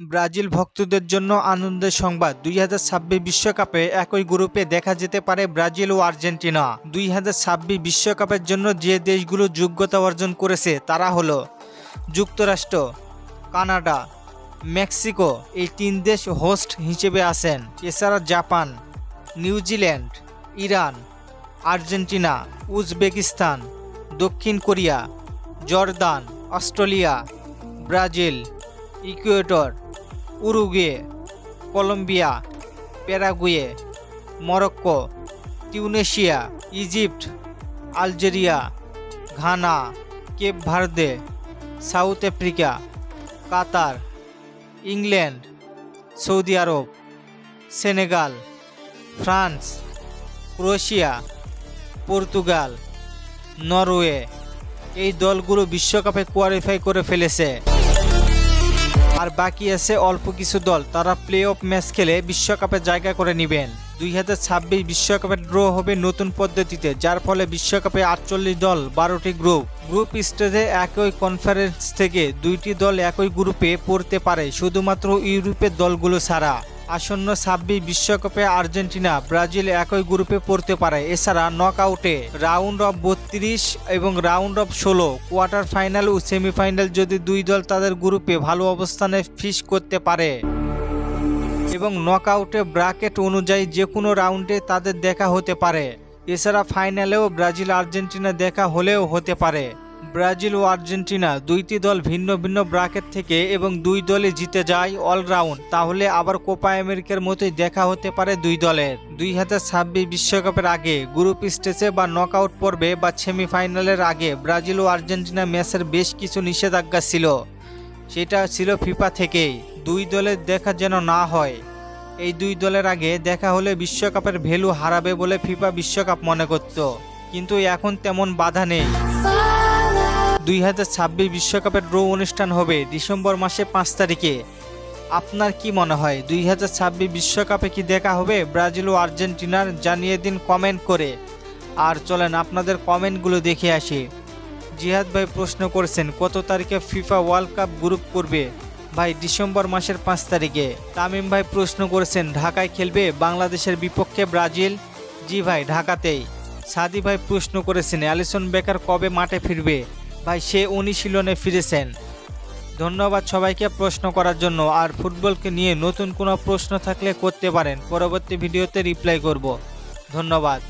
Brazil ভক্তদের জন্য আনন্দের সংবাদ। দুই বিশ্বকাপে একই গ্রুপে দেখা যেতে পারে ব্রাজিল ও আর্জেন্টিনা। দুই বিশ্বকাপের জন্য যে দেশগুলো যোগ্যতা অর্জন করেছে তারা হলো যুক্তরাষ্ট্র, কানাডা, মেক্সিকো। এই তিন দেশ হোস্ট হিসেবে আছেন। এছাড়া Japan New Zealand Iran, Argentina, Uzbekistan, দক্ষিণ Korea, Jordan, Australia, Brazil Ecuador Uruguay, Colombia, Paraguay, Morocco, Tunisia, Egypt, Algeria, Ghana, Cape Verde South Africa, Qatar, England, Saudi Arab, Senegal, France, Croatia, Portugal, Norway. এই দলগুলো বিশ্বকাপে qualify করে ফেলেছে। আর বাকি আছে অল্প কিছু দল। তারা প্লে অফ ম্যাচ খেলে বিশ্বকাপে জায়গা করে নেবেন। দুই হাজার ছাব্বিশ বিশ্বকাপের ড্র হবে নতুন পদ্ধতিতে, যার ফলে বিশ্বকাপে আটচল্লিশ দল, বারোটি গ্রুপ গ্রুপ স্টেজে একই কনফারেন্স থেকে দুইটি দল একই গ্রুপে পড়তে পারে, শুধুমাত্র ইউরোপের দলগুলো ছাড়া। আসন্ন ছাব্বিশ বিশ্বকাপে আর্জেন্টিনা ব্রাজিল একই গ্রুপে পড়তে পারে, এছাড়া নকআউটে রাউন্ড অফ বত্রিশ এবং রাউন্ড অফ ষোলো, কোয়ার্টার ফাইনাল ও সেমিফাইনাল যদি দুই দল তাদের গ্রুপে ভালো অবস্থানে ফিস করতে পারে। এবং নকআউটে ব্র্যাকেট অনুযায়ী যে কোনো রাউন্ডে তাদের দেখা হতে পারে, এছাড়া ফাইনালেও ব্রাজিল আর্জেন্টিনা দেখা হলেও হতে পারে। ব্রাজিল ও আর্জেন্টিনা দুইটি দল ভিন্ন ভিন্ন ব্র্যাকেট থেকে এবং দুই দলে জিতে যায় অলরাউন্ড। তাহলে আবার কোপা আমেরিকার মতোই দেখা হতে পারে দুই দলের। দুই হাজার ছাব্বিশ বিশ্বকাপের আগে গ্রুপ স্টেজে বা নকআউট পর্বে বা সেমিফাইনালের আগে ব্রাজিল ও আর্জেন্টিনা ম্যাচের বেশ কিছু নিষেধাজ্ঞা ছিল। সেটা ছিল ফিফা থেকেই। দুই দলের দেখা যেন না হয়। এই দুই দলের আগে দেখা হলে বিশ্বকাপের ভ্যালু হারাবে বলে ফিফা বিশ্বকাপ মনে করত। কিন্তু এখন তেমন বাধা নেই। দুই হাজার ছাব্বিশ বিশ্বকাপের ড্র অনুষ্ঠান হবে ডিসেম্বর মাসে পাঁচ তারিখে। আপনার কি মনে হয়, দুই হাজার ছাব্বিশ বিশ্বকাপে কি দেখা হবে? ব্রাজিল ও আর্জেন্টিনার জানিয়ে দিন কমেন্ট করে। আর চলেন আপনাদের কমেন্টগুলো দেখে আসি। জিহাদ ভাই প্রশ্ন করেছেন, কত তারিখে ফিফা ওয়ার্ল্ড কাপ গ্রুপ করবে? ভাই, ডিসেম্বর মাসের পাঁচ তারিখে। তামিম ভাই প্রশ্ন করেছেন, ঢাকায় খেলবে বাংলাদেশের বিপক্ষে ব্রাজিল? জি ভাই, ঢাকাতেই। সাদি ভাই প্রশ্ন করেছেন, অ্যালিসন বেকার কবে মাঠে ফিরবে? ভাই, সে অনুশীলনে ফিরেছেন। ধন্যবাদ সবাইকে প্রশ্ন করার জন্য। আর ফুটবলকে নিয়ে নতুন কোনো প্রশ্ন থাকলে করতে পারেন। পরবর্তী ভিডিওতে রিপ্লাই করব। ধন্যবাদ।